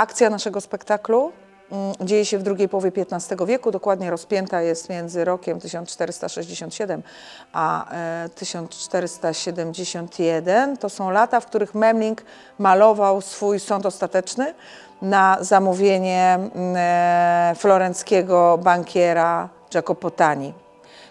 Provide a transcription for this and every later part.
Akcja naszego spektaklu mm, dzieje się w drugiej połowie XV wieku, dokładnie rozpięta jest między rokiem 1467 a e, 1471. To są lata, w których Memling malował swój sąd ostateczny na zamówienie mm, e, florenckiego bankiera Jacopotani.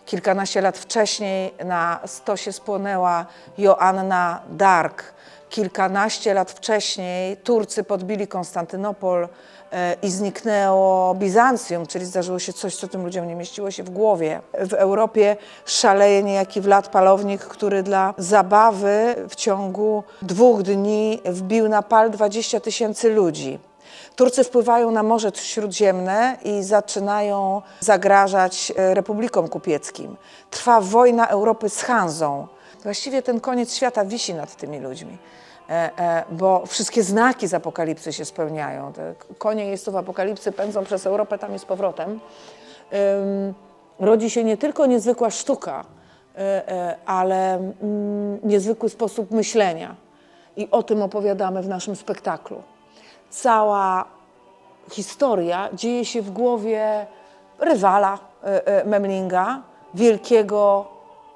Kilkanaście lat wcześniej na stosie spłonęła Joanna d'Arc. Kilkanaście lat wcześniej Turcy podbili Konstantynopol e, i zniknęło Bizancjum, czyli zdarzyło się coś, co tym ludziom nie mieściło się w głowie. W Europie szaleje niejaki Wlad Palownik, który dla zabawy w ciągu dwóch dni wbił na pal 20 tysięcy ludzi. Turcy wpływają na Morze Śródziemne i zaczynają zagrażać e, republikom kupieckim. Trwa wojna Europy z Hanzą. Właściwie ten koniec świata wisi nad tymi ludźmi, bo wszystkie znaki z apokalipsy się spełniają. Te konie jeźdźców apokalipsy pędzą przez Europę tam i z powrotem. Rodzi się nie tylko niezwykła sztuka, e, e, ale mm, niezwykły sposób myślenia. I o tym opowiadamy w naszym spektaklu cała historia dzieje się w głowie rywala e, e, Memlinga, wielkiego,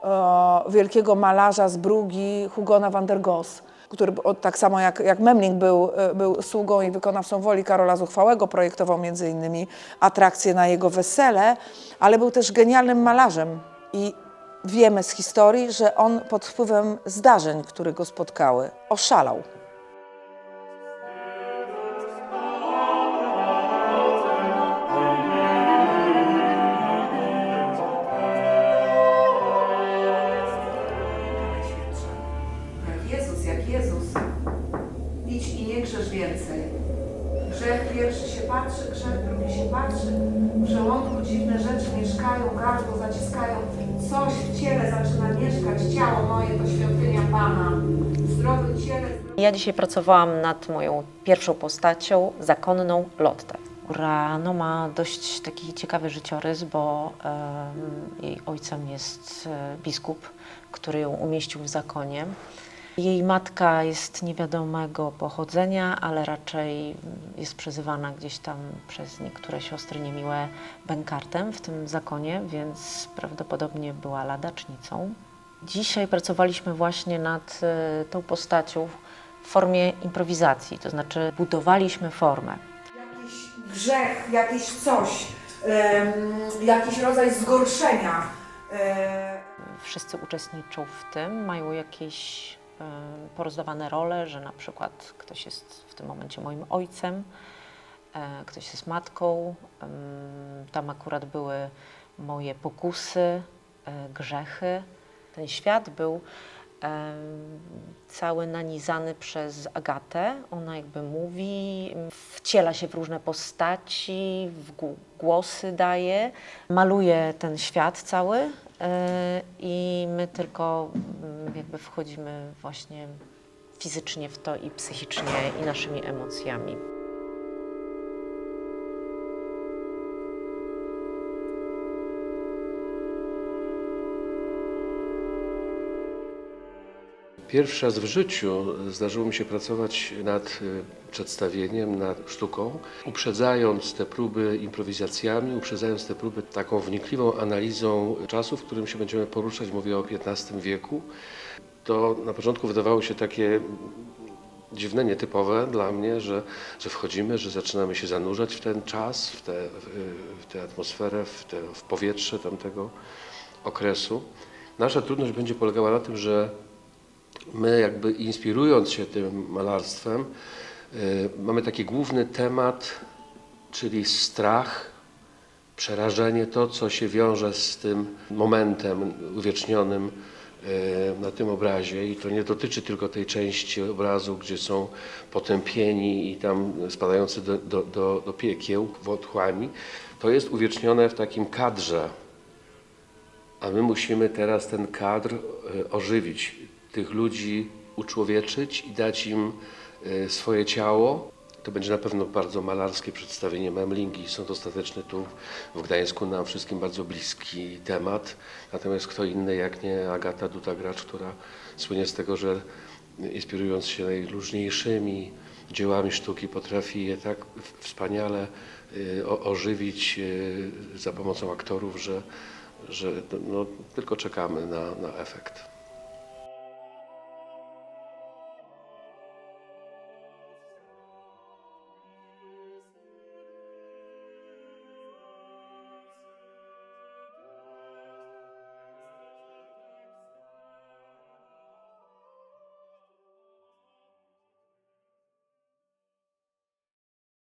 e, wielkiego malarza z Brugi, Hugona van der Goes, który tak samo jak, jak Memling był, e, był sługą i wykonawcą woli Karola Zuchwałego, projektował między innymi atrakcje na jego wesele, ale był też genialnym malarzem i wiemy z historii, że on pod wpływem zdarzeń, które go spotkały, oszalał. Więcej. Grzech pierwszy się patrzy, grzech drugi się patrzy. W żołądku dziwne rzeczy mieszkają, gardło zaciskają. Coś w ciele zaczyna mieszkać. Ciało moje to świątynia Pana. W zdrowym ciele... Ja dzisiaj pracowałam nad moją pierwszą postacią, zakonną Lottę, która no, ma dość taki ciekawy życiorys, bo em, jej ojcem jest e, biskup, który ją umieścił w zakonie. Jej matka jest niewiadomego pochodzenia, ale raczej jest przezywana gdzieś tam przez niektóre siostry niemiłe bękartem w tym zakonie, więc prawdopodobnie była ladacznicą. Dzisiaj pracowaliśmy właśnie nad e, tą postacią w formie improwizacji, to znaczy budowaliśmy formę. Jakiś grzech, jakiś coś, jakiś rodzaj zgorszenia. Wszyscy uczestniczą w tym, mają jakieś e, porozdawane role, że na przykład ktoś jest w tym momencie moim ojcem, e, ktoś jest matką. Tam akurat były moje pokusy, e, grzechy. Ten świat był cały nanizany przez Agatę. Ona jakby mówi, wciela się w różne postaci, w gł- głosy daje, maluje ten świat cały e, i my tylko mm, jakby wchodzimy właśnie fizycznie w to i psychicznie i naszymi emocjami. Pierwszy raz w życiu zdarzyło mi się pracować nad y, przedstawieniem, nad sztuką, uprzedzając te próby improwizacjami, uprzedzając te próby taką wnikliwą analizą czasu, w którym się będziemy poruszać, mówię o XV wieku. To na początku wydawało się takie dziwne, nietypowe dla mnie, że, że wchodzimy, że zaczynamy się zanurzać w ten czas, w tę w tę atmosferę, w, te, w powietrze tamtego okresu. Nasza trudność będzie polegała na tym, że my jakby inspirując się tym malarstwem, y, mamy taki główny temat, czyli strach, przerażenie, to co się wiąże z tym momentem uwiecznionym y, na tym obrazie. I to nie dotyczy tylko tej części obrazu, gdzie są potępieni i tam spadający do, do, do, do piekieł w otchłani. To jest uwiecznione w takim kadrze, a my musimy teraz ten kadr y, ożywić, tych ludzi uczłowieczyć i dać im y, swoje ciało. To będzie na pewno bardzo malarskie przedstawienie Memlingi. Są dostateczny tu w Gdańsku nam wszystkim bardzo bliski temat. Natomiast kto inny jak nie Agata Duda-Gracz, która słynie z tego, że inspirując się najróżniejszymi dziełami sztuki, potrafi je tak wspaniale o- ożywić y, za pomocą aktorów, że, że no, tylko czekamy na, na efekt.